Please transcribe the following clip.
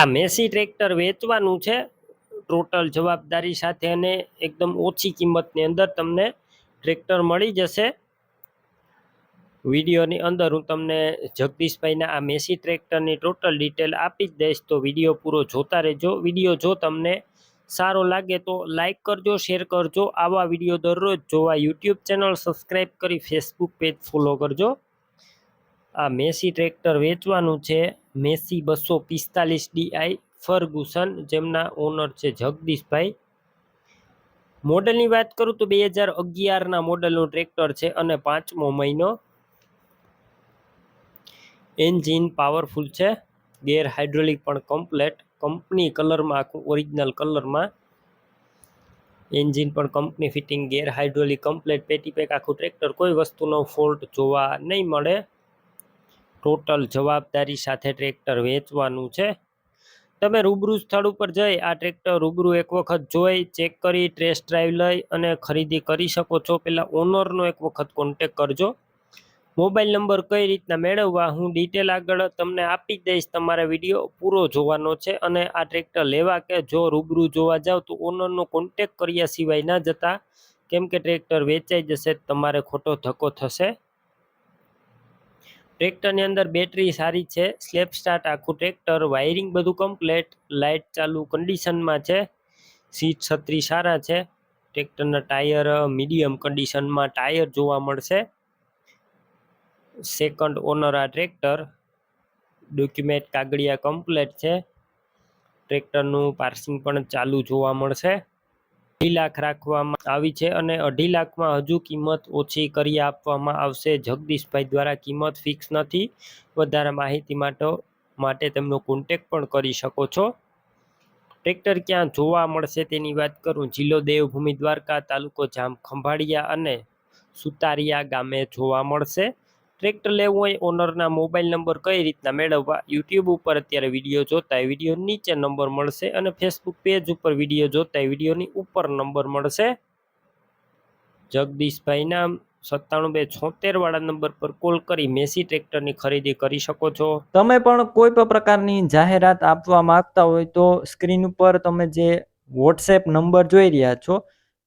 આ Massey tractor વેચવાનું છે. ટોટલ જવાબદારી સાથે અને એકદમ ઓછી કિંમતની અંદર તમને ટ્રેક્ટર મળી જશે. વિડીયોની અંદર હું તમને જગદીશભાઈના આ મેસી ટ્રેક્ટરની ટોટલ ડિટેલ આપી જ દઈશ, તો વીડિયો પૂરો જોતા રહેજો. વીડિયો જો તમને સારો લાગે તો લાઈક કરજો, શેર કરજો. આવા વીડિયો દરરોજ જોવા યુટ્યુબ ચેનલ સબસ્ક્રાઈબ કરી ફેસબુક પેજ ફોલો કરજો. આ મેસી ટ્રેક્ટર વેચવાનું છે. મેસી બસો પિસ્તાલીસ ડીઆઈ ફર્ગુસન, જેમના ઓનર છે જગદીશભાઈ. મોડલની વાત કરું તો બે હજાર અગિયારના મોડલનું ટ્રેક્ટર છે અને પાંચમો મહિનો. એન્જિન પાવરફુલ છે, ગેર હાઇડ્રોલિક પણ કમ્પ્લેટ, કંપની કલરમાં આખું ઓરિજિનલ કલરમાં. એન્જિન પણ company fitting, gear hydraulic, complete પેટી પેક આખું ટ્રેક્ટર, કોઈ વસ્તુનો ફોલ્ટ જોવા નહીં મળે. ટોટલ જવાબદારી સાથે ટ્રેક્ટર વેચવાનું છે. તમે રૂબરૂ સ્થળ ઉપર જઈ આ ટ્રેક્ટર રૂબરૂ એક વખત જોઈ, ચેક કરી, ટેસ્ટ ડ્રાઈવ લઈ અને ખરીદી કરી શકો છો. પહેલાં ઓનરનો એક વખત કોન્ટેક કરજો. મોબાઈલ નંબર કઈ રીતના મેળવવા હું ડિટેલ આગળ તમને આપી દઈશ. તમારે વીડિયો પૂરો જોવાનો છે અને આ ટ્રેક્ટર લેવા કે જો રૂબરૂ જોવા જાવ તો ઓનરનો કોન્ટેક કર્યા સિવાય ના જતા. કેમ કે ટ્રેક્ટર વેચાઈ જશે, તમારે ખોટો ધક્કો થશે. ટ્રેક્ટરની અંદર બેટરી સારી છે સ્લેપ સ્ટાર્ટ આખું ટ્રેક્ટર, વાયરિંગ બધું કમ્પ્લેટ લાઇટ ચાલુ કન્ડિશનમાં છે, સીટ છત્રી સારા છે, ટ્રેક્ટરના ટાયર મીડિયમ કન્ડિશનમાં ટાયર જોવા મળશે. સેકન્ડ ઓનર આ ટ્રેક્ટર ડોક્યુમેન્ટ કાગળિયા કમ્પ્લેટ છે, ટ્રેક્ટરનું પાર્સિંગ પણ ચાલુ જોવા મળશે. અઢી લાખ રાખવામાં આવી છે અને અઢી લાખમાં હજુ કિંમત ઓછી કરી આપવામાં આવશે. જગદીશભાઈ દ્વારા કિંમત ફિક્સ નથી. વધારે માહિતી માટે માટે તેમનો કોન્ટેક પણ કરી શકો છો. ટ્રેક્ટર ક્યાં જોવા મળશે તેની વાત કરું. જિલ્લો દેવભૂમિ દ્વારકા તાલુકો જામ ખંભાળિયા અને સુતારિયા ગામે જોવા મળશે. ટ્રેક્ટર લેવું હોય ઓનરના મોબાઈલ નંબર કઈ રીતના મેળવવા યુટ્યુબ ઉપર અત્યારે વીડિયો જોતા હોય વીડિયો નીચે નંબર મળશે અને ફેસબુક પેજ ઉપર વીડિયો જોતા હોય વિડીયોની ઉપર નંબર મળશે. જગદીશભાઈના સત્તાણું બે છોતેર વાળા નંબર પર કોલ કરી, મેસી ટ્રેક્ટરની ખરીદી કરી શકો છો. તમે પણ કોઈ પણ પ્રકારની જાહેરાત આપવા માંગતા હોય તો સ્ક્રીન ઉપર તમે જે વોટ્સએપ નંબર જોઈ રહ્યા છો